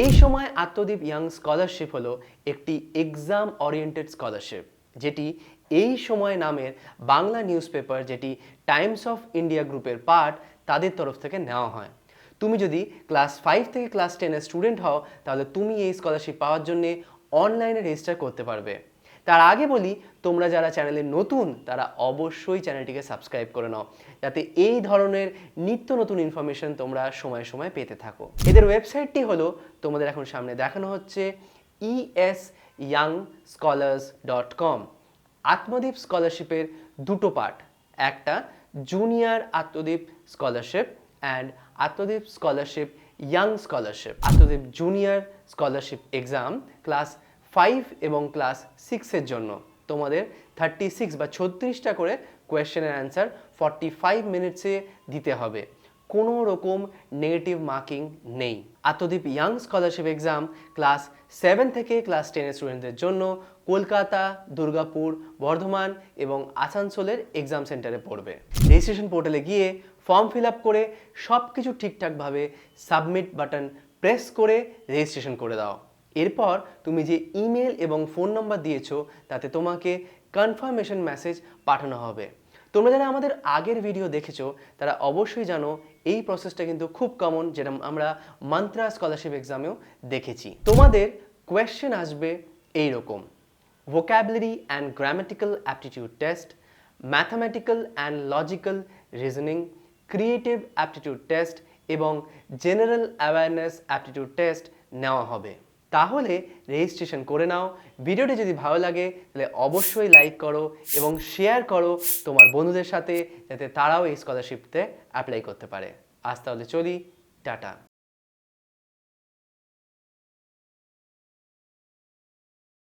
এই সময় Atmadeep young scholarship হলো একটি এক্সাম ওরিয়েন্টেড স্কলারশিপ যেটি এই সময় নামের বাংলা নিউজ পেপার যেটি টাইমস অফ ইন্ডিয়া গ্রুপের পার্ট তাদের তরফ থেকে নেওয়া হয়। তুমি যদি ক্লাস ফাইভ থেকে ক্লাস টেনের স্টুডেন্ট হও, তাহলে তুমি এই স্কলারশিপ পাওয়ার জন্যে অনলাইনে রেজিস্টার করতে পারবে। তার আগে বলি, তোমরা যারা চ্যানেলে নতুন, তারা অবশ্যই চ্যানেলটিকে সাবস্ক্রাইব করে নাও। যাতে এই ধরনের নিত্য নতুন ইনফরমেশন তোমরা সময় সময় পেতে থাকো। এদের ওয়েবসাইটটি হলো, তোমাদের এখন সামনে দেখানো হচ্ছে ES young scholars dot com Atmadeep স্কলারশিপের দুটো পার্ট একটা junior Atmadeep scholarship and Atmadeep scholarship young scholarship Atmadeep junior scholarship exam class five এবং ক্লাস সিক্সের জন্য। তোমাদের থার্টি সিক্স বা ছত্রিশটা করে কোয়েশ্চেনের অ্যান্সার ফর্টি ফাইভ মিনিটসে দিতে হবে। কোনো রকম নেগেটিভ মার্কিং নেই। Atmadeep young scholarship exam class seven থেকে ক্লাস টেনের স্টুডেন্টদের জন্য কলকাতা, দুর্গাপুর, বর্ধমান এবং আসানসোলের এক্সাম সেন্টারে পড়বে। রেজিস্ট্রেশন পোর্টালে গিয়ে ফর্ম ফিল আপ করে সব কিছু ঠিকঠাকভাবে সাবমিট বাটন প্রেস করে রেজিস্ট্রেশন করে দাও। এরপর তুমি যে ইমেল এবং ফোন নম্বর দিয়েছ, তাতে তোমাকে কনফার্মেশন মেসেজ পাঠানো হবে। তোমরা যারা আমাদের আগের ভিডিও দেখেছ, তারা অবশ্যই জানো এই প্রসেসটা কিন্তু খুব কমন যেটা আমরা মান্ত্রা স্কলারশিপ এক্সামেও দেখেছি। তোমাদের কোয়েশ্চেন আসবে এই রকম vocabulary and grammatical aptitude test mathematical and logical reasoning creative aptitude test এবং জেনারেল অ্যাওয়ারনেস অ্যাপটিটিউড টেস্ট নেওয়া হবে। তাহলে রেজিস্ট্রেশন করে নাও। ভিডিওটি যদি ভালো লাগে, তাহলে অবশ্যই লাইক করো এবং শেয়ার করো তোমার বন্ধুদের সাথে, যাতে তারাও এই স্কলারশিপতে অ্যাপ্লাই করতে পারে। আজ তাহলে চলি, টাটা।